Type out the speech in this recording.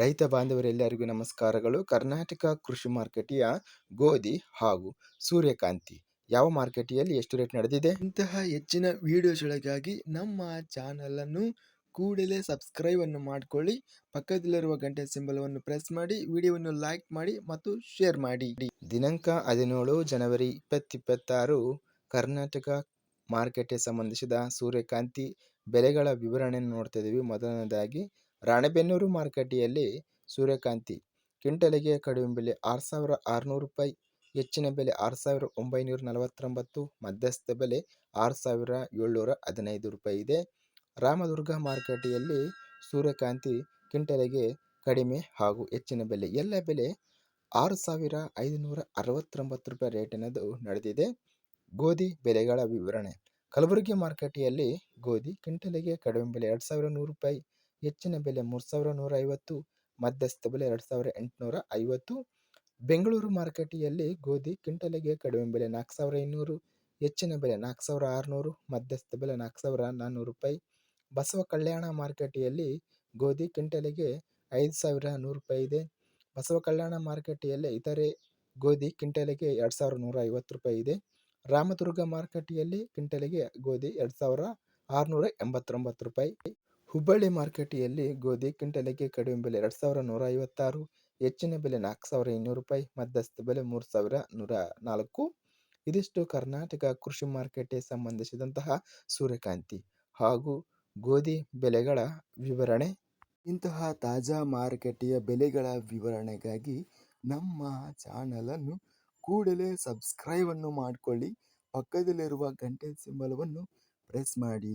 ರೈತ ಬಾಂಧವರೆಲ್ಲರಿಗೂ ನಮಸ್ಕಾರಗಳು. ಕರ್ನಾಟಕ ಕೃಷಿ ಮಾರ್ಕೆಟಿಯ ಗೋಧಿ ಹಾಗೂ ಸೂರ್ಯಕಾಂತಿ ಯಾವ ಮಾರ್ಕೆಟಿಯಲ್ಲಿ ಎಷ್ಟು ರೇಟ್ ನಡೆದಿದೆ? ಇಂತಹ ಹೆಚ್ಚಿನ ವಿಡಿಯೋಸ್ಗಳಿಗಾಗಿ ನಮ್ಮ ಚಾನಲನ್ನು ಕೂಡಲೇ ಸಬ್ಸ್ಕ್ರೈಬ್ ಅನ್ನು ಮಾಡಿಕೊಳ್ಳಿ. ಪಕ್ಕದಲ್ಲಿರುವ ಗಂಟೆ ಸಿಂಬಲವನ್ನು ಪ್ರೆಸ್ ಮಾಡಿ ವಿಡಿಯೋವನ್ನು ಲೈಕ್ ಮಾಡಿ ಮತ್ತು ಶೇರ್ ಮಾಡಿ. ದಿನಾಂಕ ಹದಿನೇಳು ಜನವರಿ ಇಪ್ಪತ್ತಿಪ್ಪತ್ತಾರು ಕರ್ನಾಟಕ ಮಾರ್ಕೆಟ್ಗೆ ಸಂಬಂಧಿಸಿದ ಸೂರ್ಯಕಾಂತಿ ಬೆಲೆಗಳ ವಿವರಣೆಯನ್ನು ನೋಡ್ತಾ ಇದ್ದೀವಿ. ಮೊದಲನೇದಾಗಿ ರಾಣೆಬೆನ್ನೂರು ಮಾರುಕಟ್ಟೆಯಲ್ಲಿ ಸೂರ್ಯಕಾಂತಿ. ಕ್ವಿಂಟಲಿಗೆ ಕಡಿಮೆ ಬೆಲೆ ಆರು ಸಾವಿರ ಆರುನೂರು ರೂಪಾಯಿ, ಹೆಚ್ಚಿನ ಬೆಲೆ ಆರು ಸಾವಿರ ಒಂಬೈನೂರ ನಲವತ್ತೊಂಬತ್ತು, ಮಧ್ಯಸ್ಥ ಬೆಲೆ ಆರು ಸಾವಿರ ಏಳ್ನೂರ ಹದಿನೈದು ರೂಪಾಯಿ ಇದೆ. ರಾಮದುರ್ಗ ಮಾರುಕಟ್ಟೆಯಲ್ಲಿ ಸೂರ್ಯಕಾಂತಿ ಕ್ವಿಂಟಲಿಗೆ ಕಡಿಮೆ ಹಾಗೂ ಹೆಚ್ಚಿನ ಬೆಲೆ, ಎಲ್ಲ ಬೆಲೆ ಆರು ಸಾವಿರ ಐದುನೂರ ಅರವತ್ತೊಂಬತ್ತು ರೂಪಾಯಿ ರೇಟ್ ಅನ್ನೋದು ನಡೆದಿದೆ. ಗೋಧಿ ಬೆಲೆಗಳ ವಿವರಣೆ. ಕಲಬುರಗಿ ಮಾರುಕಟ್ಟೆಯಲ್ಲಿ ಗೋಧಿ ಕ್ವಿಂಟಲಿಗೆ ಕಡಿಮೆ ಬೆಲೆ ಎರಡು ಸಾವಿರ ನೂರು ರೂಪಾಯಿ ಹೆಚ್ಚಿನ ಬೆಲೆ ಮೂರು ಸಾವಿರ ನೂರ ಐವತ್ತು ಮಧ್ಯಸ್ಥ ಬೆಲೆ ಎರಡು ಸಾವಿರ ಎಂಟುನೂರ ಐವತ್ತು ಬೆಂಗಳೂರು ಮಾರುಕಟ್ಟೆಯಲ್ಲಿ ಗೋಧಿ ಕ್ವಿಂಟಲಿಗೆ ಕಡಿಮೆ ಬೆಲೆ ನಾಲ್ಕು ಸಾವಿರ ಇನ್ನೂರು ಹೆಚ್ಚಿನ ಬೆಲೆ ನಾಲ್ಕು ಸಾವಿರ ಆರುನೂರು, ಮಧ್ಯಸ್ಥ ಬೆಲೆ ನಾಲ್ಕು ಸಾವಿರ ನಾನ್ನೂರು ರೂಪಾಯಿ. ಬಸವ ಕಲ್ಯಾಣ ಮಾರುಕಟ್ಟೆಯಲ್ಲಿ ಗೋಧಿ ಕ್ವಿಂಟಲಿಗೆ ಐದು ಸಾವಿರ ನೂರು ರೂಪಾಯಿ ಇದೆ. ಬಸವ ಕಲ್ಯಾಣ ಮಾರುಕಟ್ಟೆಯಲ್ಲಿ ಇತರೆ ಗೋಧಿ ಕ್ವಿಂಟಲಿಗೆ ಎರಡು ಸಾವಿರ ನೂರ ಐವತ್ತು ರೂಪಾಯಿ ಇದೆ. ರಾಮದುರ್ಗ ಮಾರುಕಟ್ಟೆಯಲ್ಲಿ ಕ್ವಿಂಟಲಿಗೆ ಗೋಧಿ ಎರಡು ಸಾವಿರ ಆರುನೂರ ಎಂಬತ್ತೊಂಬತ್ತು ರೂಪಾಯಿ. ಹುಬ್ಬಳ್ಳಿ ಮಾರ್ಕೆಟಿಯಲ್ಲಿ ಗೋಧಿ ಕ್ವಿಂಟಲಿಗೆ ಕಡಿಮೆ ಬೆಲೆ ಎರಡು ಸಾವಿರ ನೂರ ಐವತ್ತಾರು ಹೆಚ್ಚಿನ ಬೆಲೆ ನಾಲ್ಕು ಸಾವಿರ ಇನ್ನೂರು ರೂಪಾಯಿ, ಮಧ್ಯಸ್ಥ ಬೆಲೆ ಮೂರು ಸಾವಿರ ನೂರ ನಾಲ್ಕು. ಇದಿಷ್ಟು ಕರ್ನಾಟಕ ಕೃಷಿ ಮಾರ್ಕೆಟ್ಗೆ ಸಂಬಂಧಿಸಿದಂತಹ ಸೂರ್ಯಕಾಂತಿ ಹಾಗೂ ಗೋಧಿ ಬೆಲೆಗಳ ವಿವರಣೆ. ಇಂತಹ ತಾಜಾ ಮಾರುಕಟ್ಟೆಯ ಬೆಲೆಗಳ ವಿವರಣೆಗಾಗಿ ನಮ್ಮ ಚಾನಲನ್ನು ಕೂಡಲೇ ಸಬ್ಸ್ಕ್ರೈಬನ್ನು ಮಾಡಿಕೊಳ್ಳಿ. ಪಕ್ಕದಲ್ಲಿರುವ ಗಂಟೆ ಸಿಂಬಲವನ್ನು ಪ್ರೆಸ್ ಮಾಡಿ.